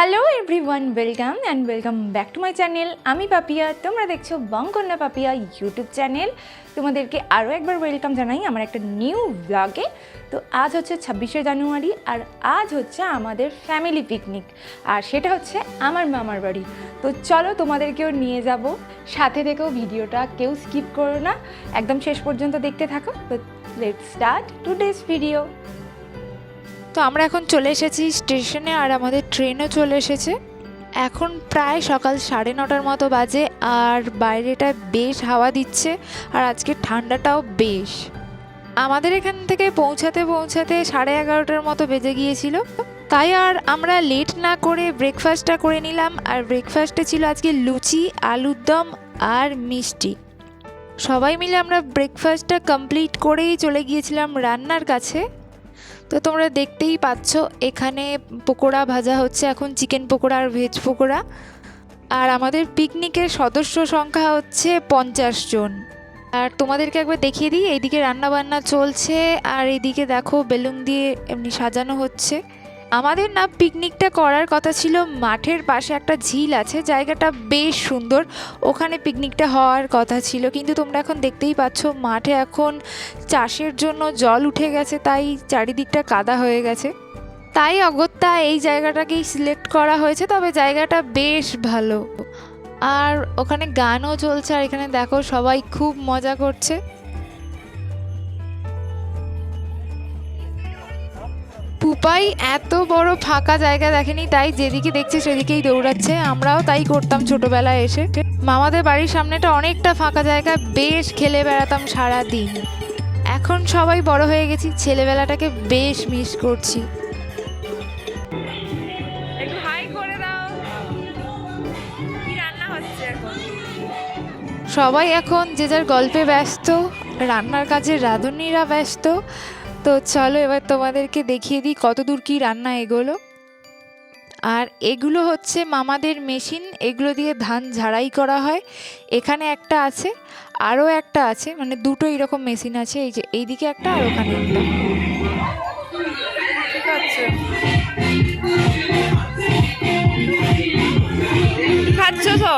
Hello everyone welcome and welcome back to my channel আমি পাপিয়া, তোমরা দেখছ বঙ্কন্যা পাপিয়া ইউটিউব চ্যানেল তোমাদেরকে আরও একবার ওয়েলকাম জানাই আমার একটা নিউ ব্লগে তো আজ হচ্ছে ছাব্বিশে জানুয়ারি আর আজ হচ্ছে আমাদের ফ্যামিলি পিকনিক আর সেটা হচ্ছে আমার মামার বাড়ি। তো চলো তোমাদেরকেও নিয়ে যাব। সাথে থেকেও ভিডিওটা কেউ স্কিপ করো না। একদম শেষ পর্যন্ত দেখতে থাকো। তো let start today's video তো আমরা এখন চলে এসেছি স্টেশনে আর আমাদের ট্রেনও চলে এসেছে। এখন প্রায় সকাল সাড়ে নটার মতো বাজে আর বাইরেটা বেশ হাওয়া দিচ্ছে আর আজকে ঠান্ডাটাও বেশ। আমাদের এখান থেকে পৌঁছাতে পৌঁছাতে সাড়ে এগারোটার মতো বেজে গিয়েছিল। তাই আর আমরা লেট না করে ব্রেকফাস্টটা করে নিলাম আর ব্রেকফাস্টে ছিল আজকে লুচি, আলুর দম আর মিষ্টি। সবাই মিলে আমরা ব্রেকফাস্টটা কমপ্লিট করেই চলে গিয়েছিলাম রান্নার কাছে। তো তোমরা দেখতেই পাচ্ছ, এখানে পকোড়া ভাজা হচ্ছে, এখন চিকেন পকোড়া আর ভেজ পকোড়া। আর আমাদের পিকনিকের সদস্য সংখ্যা হচ্ছে পঞ্চাশ জন। আর তোমাদেরকে একবার দেখিয়ে দিই, এইদিকে রান্নাবান্না চলছে, আর এইদিকে দেখো বেলুন দিয়ে এমনি সাজানো হচ্ছে। আমাদের না পিকনিকটা করার কথা ছিল। মাঠের পাশে একটা ঝিল আছে, জায়গাটা বেশ সুন্দর। ওখানে পিকনিকটা হওয়ার কথা ছিল, কিন্তু তোমরা এখন দেখতেই পাচ্ছ মাঠে এখন চাষের জন্য জল উঠে গেছে, তাই চারিদিকটা কাদা হয়ে গেছে। তাই অগত্যা এই জায়গাটাকেই সিলেক্ট করা হয়েছে, তবে জায়গাটা বেশ ভালো। আর ওখানে গানও চলছে, আর এখানে দেখো সবাই খুব মজা করছে। পুপাই এত বড় ফাঁকা জায়গা দেখেনি তাই যেদিকে দেখছে সেদিকেই দৌড়াচ্ছে। আমরাও তাই করতাম ছোটবেলায় এসে। মামাদের বাড়ির সামনেটা অনেকটা ফাঁকা জায়গা বেশ খেলে বেড়াতাম সারা দিন এখন সবাই বড় হয়ে গেছি ছেলেবেলাটাকে বেশ মিস করছি। সবাই এখন যে যার গল্পে ব্যস্ত রান্নার কাজে রাঁধুনিরা ব্যস্ত। তো চলো এবার তোমাদেরকে দেখিয়ে দিই কত দূর কী রান্না এগুলো। আর এগুলো হচ্ছে মামাদের মেশিন এগুলো দিয়ে ধান ঝাড়াই করা হয়। এখানে একটা আছে আরও একটা আছে মানে দুটো এরকম মেশিন আছে এই যে এইদিকে একটা আর ওখানে একটা। ঠিক আছে। খাচ্ছ তো?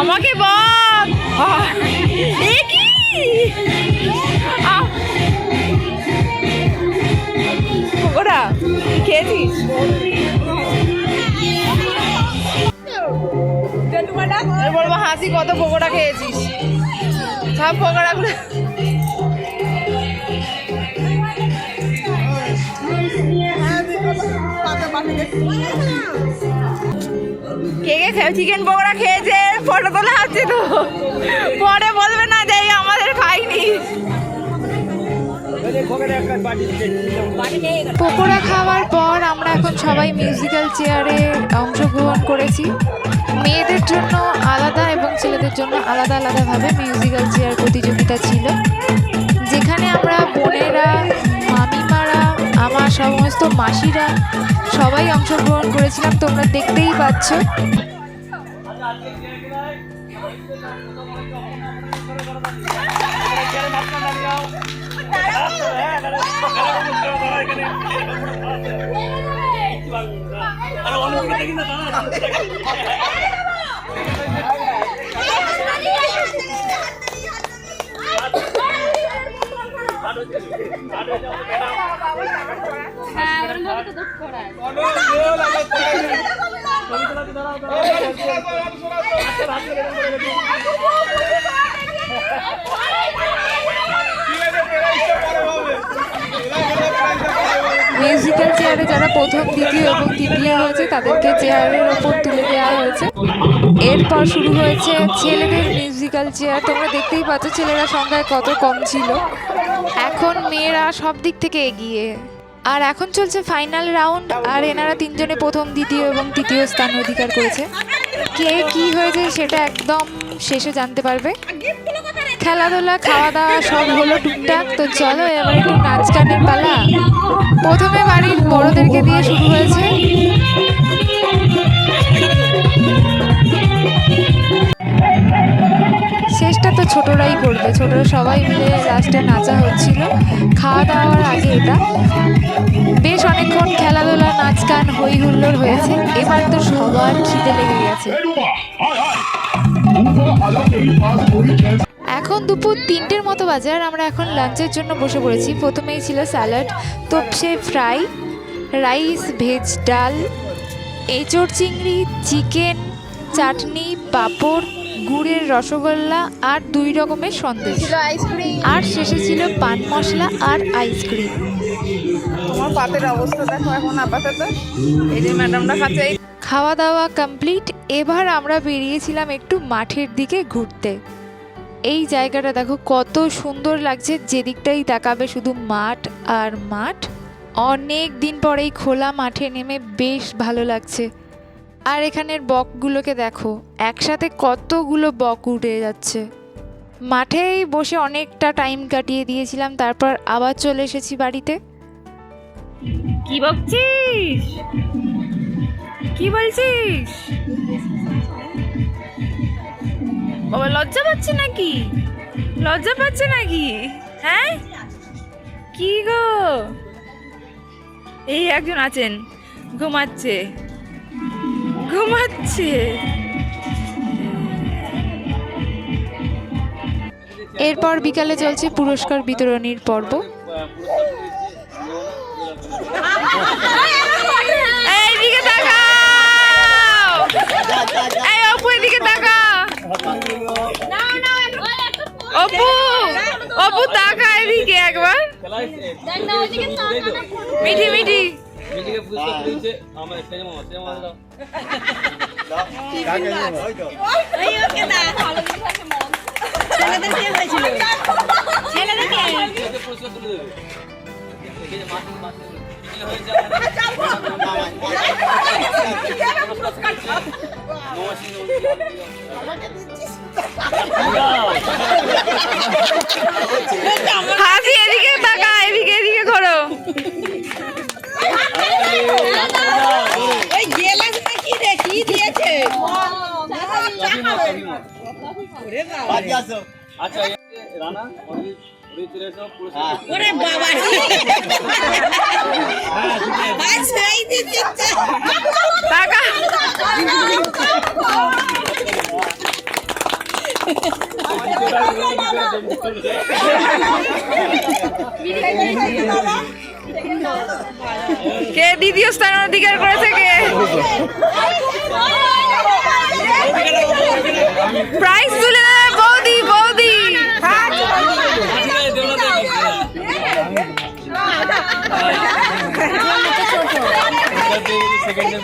আমাকে বল। এর বলব হাসি, কত পকোড়া খেয়েছিস? সব পকোড়াগুলো। কে কে চিকেন পকোড়া খেয়েছে? ফটো তোলা আছে তো। পরে বলবে পকোড়া খাওয়ার পর আমরা এখন সবাই মিউজিক্যাল চেয়ারে অংশগ্রহণ করেছি। মেয়েদের জন্য আলাদা এবং ছেলেদের জন্য আলাদা আলাদাভাবে মিউজিক্যাল চেয়ার প্রতিযোগিতা ছিল। যেখানে আমরা বোনেরা, মামিমারা, আমার সমস্ত মাসিরা সবাই অংশগ্রহণ করেছিলাম। তোমরা দেখতেই পাচ্ছ। হ্যাঁ ওর মধ্যে দুঃখ করা আছে মিউজিক্যাল চেয়ারে যারা প্রথম, দ্বিতীয় এবং তৃতীয় হয়েছে, তাদেরকে চেয়ারের ওপর তুলে দেওয়া হয়েছে। এরপর শুরু হয়েছে ছেলেদের মিউজিক্যাল চেয়ার তোমরা দেখতেই পাচ্ছ ছেলেরা সংখ্যায় কত কম ছিল। এখন মেয়েরা সব দিক থেকে এগিয়ে। আর এখন চলছে ফাইনাল রাউন্ড আর এনারা তিনজনে প্রথম, দ্বিতীয় এবং তৃতীয় স্থান অধিকার করেছে। কে কি হয়েছে সেটা একদম শেষে জানতে পারবে। খেলাধুলা খাওয়া দাওয়া সব হলো টুকটাক। তো চলো এবার একটু নাচ গানের পালা। প্রথমে বাড়ির বড়দেরকে দিয়ে শুরু হয়েছে। শেষটা তো ছোটরাই করবে। ছোট সবাই মিলে লাস্টে নাচা হচ্ছিল। খাওয়া দাওয়ার আগে এটা। বেশ অনেকক্ষণ খেলাধুলা নাচ গান হই হুল্লোড় হয়েছে। এবার তো সবার খিদে লেগে গেছে। এখন দুপুর তিনটের মতো বাজে আর আমরা এখন লাঞ্চের জন্য বসে পড়েছি। প্রথমেই ছিল salad topse fry rice veg ডাল এঁচড় চিংড়ি চিকেন চাটনি পাঁপড় গুড়ের রসগোল্লা আর দুই রকমের সন্দেশ। আর শেষে ছিল পান মশলা আর আইসক্রিম। তোমার পাতের অবস্থা দেখো এখন আপাতত। এই যে ম্যাডামটা খাচ্ছে খাওয়া দাওয়া কমপ্লিট এবার আমরা বেরিয়েছিলাম একটু মাঠের দিকে ঘুরতে। এই জায়গাটা দেখো কত সুন্দর লাগছে, যেদিকটাই তাকাবে শুধু মাঠ আর মাঠ। অনেক দিন পরেই খোলা মাঠে নেমে বেশ ভালো লাগছে। আর এখানের বকগুলোকে দেখো, একসাথে কতগুলো বক উঠে যাচ্ছে। মাঠেই বসে অনেকটা টাইম কাটিয়ে দিয়েছিলাম, তারপর আবার চলে এসেছি বাড়িতে। কি বকছিস? কি বলছিস? বাবা লজ্জা পাচ্ছে নাকি? লজ্জা পাচ্ছে নাকি? হ্যাঁ? কি গো? এই একজন আছেন ঘুমাচ্ছে। ঘুমাচ্ছে। এরপর বিকালে চলছে পুরস্কার বিতরণীর পর্ব এইদিকে তাকাও এই অপু এদিকে তাকাও অপু অপু তাকা এদিকে একবার। মিঠি মিঠি। মিটিকে হাসি এদিকে তাকা এদিকে এদিকে করো ওই গেলাস না কি রে? কি দিয়েছে? আচ্ছা রানা পুরস্কার ওরে বাবা। ভাই সেই কে দ্বিতীয় স্থান অধিকার করেছে কে? প্রাইজ তুলে সেকেন্ড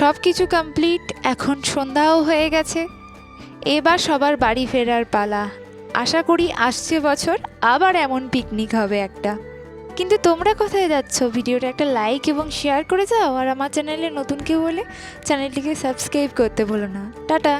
সব কিছু কমপ্লিট এখন সন্ধ্যাও হয়ে গেছে। এবার সবার বাড়ি ফেরার পালা। আশা করি আসছে বছর আবার এমন পিকনিক হবে একটা। কিন্তু তোমরা কোথায় যাচ্ছ? ভিডিওটা একটা লাইক এবং শেয়ার করে যাও। আর আমার চ্যানেলে নতুন কেউ হলে চ্যানেলটিকে সাবস্ক্রাইব করতে ভুলো না। টাটা!